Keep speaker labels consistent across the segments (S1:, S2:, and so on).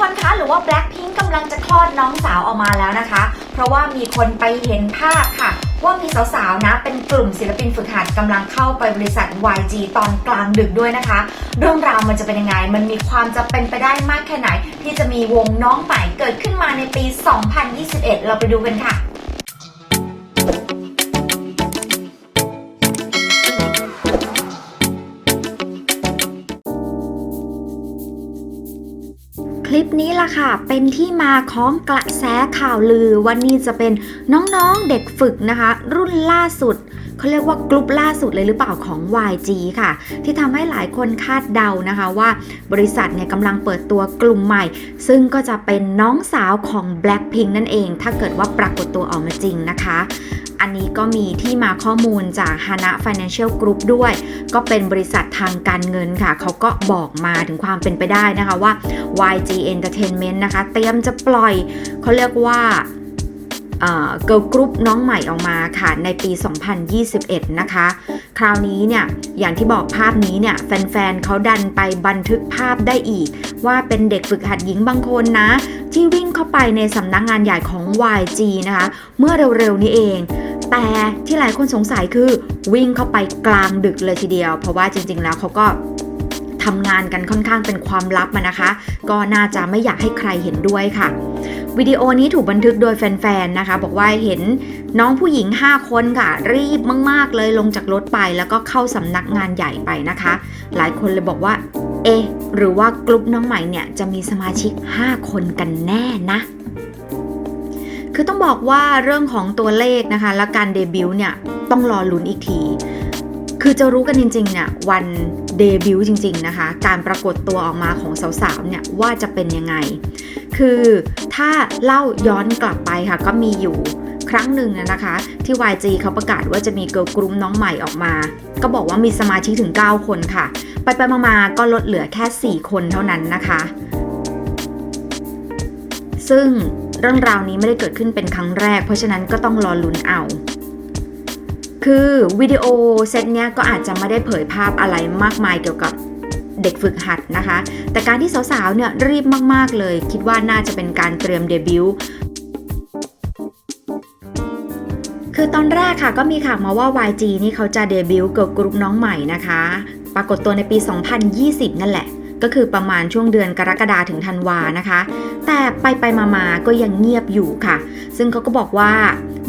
S1: คนคะหรือว่า Blackpink กำลังจะคลอดน้องสาวออกมาแล้วนะคะ เพราะว่ามีคนไปเห็นภาพค่ะ ว่ามีสาวๆนะเป็นกลุ่มศิลปินฝึกหัดกำลังเข้าไปบริษัท YG ตอนกลางดึกด้วยนะคะ เรื่องราวมันจะเป็นยังไง มันมีความจะเป็นไปได้มากแค่ไหน ที่จะมีวงน้องใหม่เกิดขึ้นมาในปี 2021 เราไปดูกันค่ะ คลิปนี้ล่ะค่ะ เป็นที่มาของกระแสข่าวลือว่านี่จะเป็นน้องๆเด็กฝึกนะคะ รุ่นล่าสุดเขาเรียกว่ากลุ่มล่าสุดเลยหรือเปล่าของ YG ค่ะ ที่ทำให้หลายคนคาดเดานะคะว่าบริษัทเนี่ยกำลังเปิดตัวกลุ่มใหม่ ซึ่งก็จะเป็นน้องสาวของ Blackpink นั่นเอง ถ้าเกิดว่าปรากฏตัวออกมาจริงนะคะ อันนี้ก็มีที่มาข้อมูลจาก Hana Financial Group ด้วย ก็เป็นบริษัททางการเงินค่ะ เขาก็บอกมาถึงความเป็นไปได้นะคะว่า YG Entertainment นะคะ เตรียมจะปล่อยเขาเรียกว่าเกิร์ลกรุ๊ปน้องใหม่ออกมาค่ะในปี 2021 นะคะ คราวนี้เนี่ย อย่างที่บอกภาพนี้เนี่ย แฟนๆเขาดันไปบันทึกภาพได้อีก ว่าเป็นเด็กฝึกหัดหญิงบางคนนะ ที่วิ่งเข้าไปในสำนักงานใหญ่ของ YG นะคะ เมื่อเร็วๆนี้เอง แต่ที่หลายคนสงสัยคือวิ่งเข้าไปกลางดึกเลยทีเดียว เพราะว่าจริง ๆ แล้วเขาก็ทำงานกันค่อนข้างเป็นความลับมานะคะ ก็น่าจะไม่อยากให้ใครเห็นด้วยค่ะ วิดีโอนี้ถูกบันทึกโดยแฟนๆนะคะ บอกว่าเห็นน้องผู้หญิง 5 คนค่ะ รีบมาก ๆ เลยลงจากรถไป แล้วก็เข้าสำนักงานใหญ่ไปนะคะ หลายคนเลยบอกว่า เอะหรือว่ากลุ่มน้องใหม่เนี่ยจะมีสมาชิก 5 คนกันแน่นะ ต้องบอกว่าเรื่องของตัวเลขนะคะ และการเดบิวต์เนี่ยต้องรอลุ้นอีกที คือจะรู้กันจริงๆเนี่ยวันเดบิวต์จริง ๆ นะคะ การปรากฏตัวออกมาของสาวๆเนี่ยว่าจะเป็นยังไง คือถ้าเล่าย้อนกลับไปค่ะก็มีอยู่ครั้งหนึ่งนะคะ ที่ YG เขาประกาศว่าจะมีเกิร์ลกรุ๊ปน้องใหม่ออกมา ก็บอกว่ามีสมาชิกถึง 9 คนค่ะ ไปไปๆมาๆก็ลดเหลือแค่ 4 คนเท่านั้นนะคะ ซึ่ง เรื่องราวนี้ไม่ได้เกิดขึ้นเป็นครั้งแรก เพราะฉะนั้นก็ต้องรอลุ้นเอา คือวิดีโอเซตเนี้ยก็อาจจะไม่ได้เผยภาพอะไรมากมายเกี่ยวกับเด็กฝึกหัดนะคะ แต่การที่สาวๆเนี่ยรีบมากๆเลย คิดว่าน่าจะเป็นการเตรียมเดบิวต์คือตอนแรกค่ะก็มีข่าวมาว่า YG นี่เขาจะเดบิวต์เกิร์ลกรุ๊ปน้องใหม่นะคะ ปรากฏตัวในปี 2020 นั่นแหละ ก็คือประมาณช่วงเดือนกรกฎาถึงธันวานะคะ แต่ไปไปๆมาๆก็ยังเงียบอยู่ค่ะ ซึ่งเขาก็บอกว่า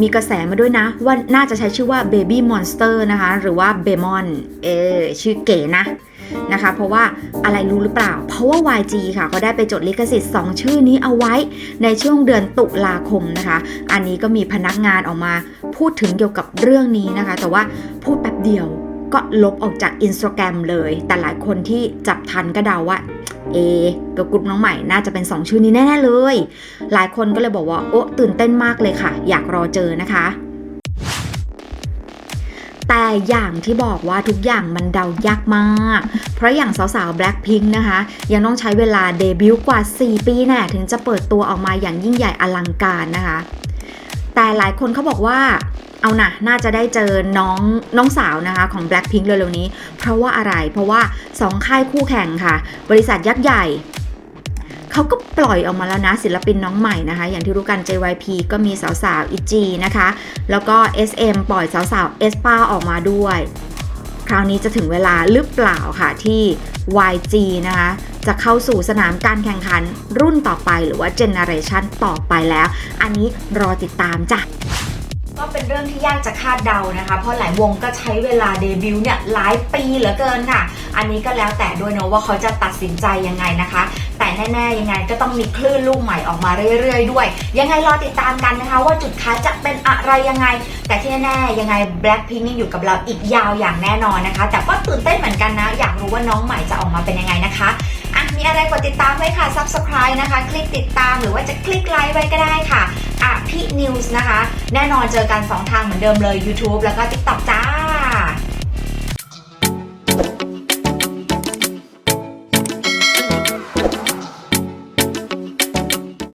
S1: มีกระแสมาด้วยนะ ว่าน่าจะใช้ชื่อว่า Baby Monster นะคะ หรือว่า b e m o n เออชื่อเก๋นะนะคะ เพราะว่าอะไรรู้หรือเปล่า เพราะว่า YG ค่ะเขาได้ไปจดลิขสิทธิ์ 2 ชื่อนี้เอาไว้ในช่วงเดือนตุลาคมนะคะ อันนี้ก็มีพนักงานออกมาพูดถึงเกี่ยวกับเรื่องนี้นะคะ แต่ว่าพูดแป๊บเดียว ก็ลบออกจาก Instagram เลย แต่หลายคนที่จับทันก็เดาว่า เอกับกลุ่มน้องใหม่น่าจะเป็น 2 ชื่อนี้แน่ๆเลย หลายคนก็เลยบอกว่า โอ้ตื่นเต้นมากเลยค่ะ อยากรอเจอนะคะ แต่อย่างที่บอกว่าทุกอย่างมันเดายากมาก เพราะอย่างสาวๆ Blackpink นะคะ ยังต้องใช้เวลาเดบิวต์กว่า 4 ปีแน่ถึงจะเปิดตัวออกมาอย่างยิ่งใหญ่อลังการนะคะ แต่หลายคนเขาบอกว่า เอานะน่าจะได้เจอน้องน้องสาวนะคะของ Blackpink เร็วๆนี้ เพราะว่าอะไร เพราะว่า 2 ค่ายคู่แข่งค่ะ บริษัทยักษ์ใหญ่เขาก็ปล่อยออกมาแล้วนะศิลปินน้องใหม่นะคะ อย่างที่รู้กัน JYP ก็มีสาวๆ ITZY นะคะ แล้วก็ SM ปล่อยสาวๆ aespa ออกมาด้วย คราวนี้จะถึงเวลาหรือเปล่าค่ะที่ YG นะคะจะเข้าสู่สนามการแข่งขันรุ่นต่อไปหรือว่าเจเนอเรชันต่อไปแล้ว อันนี้รอติดตามจ้ะ ก็เป็นเรื่องที่ยากจะคาดเดานะคะ เพราะหลายวงก็ใช้เวลาเดบิวต์เนี่ยหลายปีเหลือเกินค่ะ อันนี้ก็แล้วแต่ด้วยเนอะว่าเขาจะตัดสินใจยังไงนะคะ แต่แน่ๆยังไงก็ต้องมีคลื่นลูกใหม่ออกมาเรื่อยๆด้วย ยังไงรอติดตามกันนะคะ ว่าจุดขาจะเป็นอะไรยังไง แต่ที่แน่ๆยังไง Blackpink ยังอยู่กับเราอีกยาวอย่างแน่นอนนะคะ แต่ก็ตื่นเต้นเหมือนกันนะ อยากรู้ว่าน้องใหม่จะออกมาเป็นยังไงนะคะอะมีอะไรกดติดตามไว้ค่ะ Subscribe นะคะ คลิกติดตามหรือว่าจะคลิกไลค์ไว้ก็ได้ค่ะ อะพี่นิวส์นะคะ แน่นอนเจอกัน 2 ทางเหมือนเดิมเลย YouTube แล้วก็ TikTok จ้า